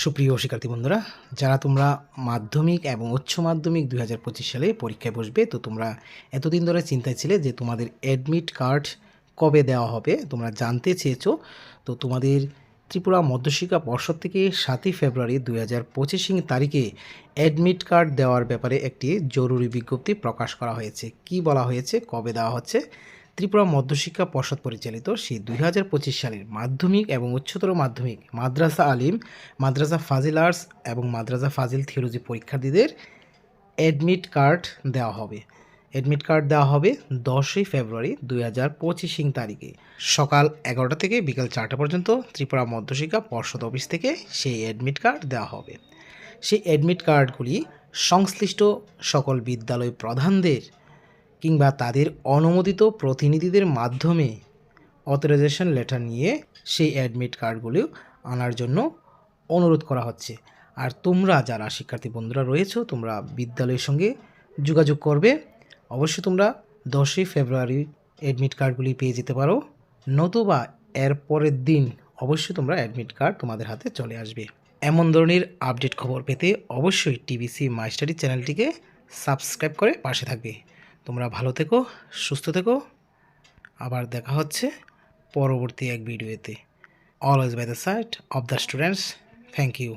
সুপ্রিয় শিক্ষার্থী বন্ধুরা, যারা তোমরা মাধ্যমিক এবং উচ্চ মাধ্যমিক দুই হাজার পঁচিশ সালে পরীক্ষায় বসবে, তো তোমরা এতদিন ধরে চিন্তায় ছিলে যে তোমাদের অ্যাডমিট কার্ড কবে দেওয়া হবে, তোমরা জানতে চেয়েছো, তো তোমাদের ত্রিপুরা মধ্যশিক্ষা পর্ষদ থেকে সাতই ফেব্রুয়ারি দুই হাজার পঁচিশ তারিখে অ্যাডমিট কার্ড দেওয়ার ব্যাপারে একটি জরুরি বিজ্ঞপ্তি প্রকাশ করা হয়েছে। কি বলা হয়েছে, কবে দেওয়া হচ্ছে ত্রিপুরা মধ্যশিক্ষা পর্ষদ পরিচালিত সেই দুই হাজার পঁচিশ সালের মাধ্যমিক এবং উচ্চতর মাধ্যমিক মাদ্রাসা আলিম, মাদ্রাসা ফাজিল আর্টস এবং মাদ্রাসা ফাজিল থিওলজি পরীক্ষার্থীদের অ্যাডমিট কার্ড দেওয়া হবে। অ্যাডমিট কার্ড দেওয়া হবে দশই ফেব্রুয়ারি দুই হাজার পঁচিশ তারিখে। সকাল এগারোটা থেকে বিকাল চারটা পর্যন্ত ত্রিপুরা মধ্যশিক্ষা পর্ষদ অফিস থেকে সেই অ্যাডমিট কার্ড দেওয়া হবে। সেই অ্যাডমিট কার্ডগুলি সংশ্লিষ্ট সকল বিদ্যালয় প্রধানদের কিংবা তাদের অনুমোদিত প্রতিনিধিদের মাধ্যমে অথরাইজেশন লেটার নিয়ে সেই অ্যাডমিট কার্ডগুলিও আনার জন্য অনুরোধ করা হচ্ছে। আর তোমরা যারা শিক্ষার্থী বন্ধুরা রয়েছো, তোমরা বিদ্যালয়ের সঙ্গে যোগাযোগ করবে। অবশ্যই তোমরা দশই ফেব্রুয়ারি অ্যাডমিট কার্ডগুলি পেয়ে যেতে পারো। নতুবা এর পরের দিন অবশ্যই তোমরা অ্যাডমিট কার্ড তোমাদের হাতে চলে আসবে। এমন ধরনের আপডেট খবর পেতে অবশ্যই টিভিসি মাই স্টাডি চ্যানেলটিকে সাবস্ক্রাইব করে পাশে থাকবে। তোমরা ভালো থেকো, সুস্থ থেকো। আবার দেখা হচ্ছে পরবর্তী এক ভিডিওতে। Always by the side of the students thank you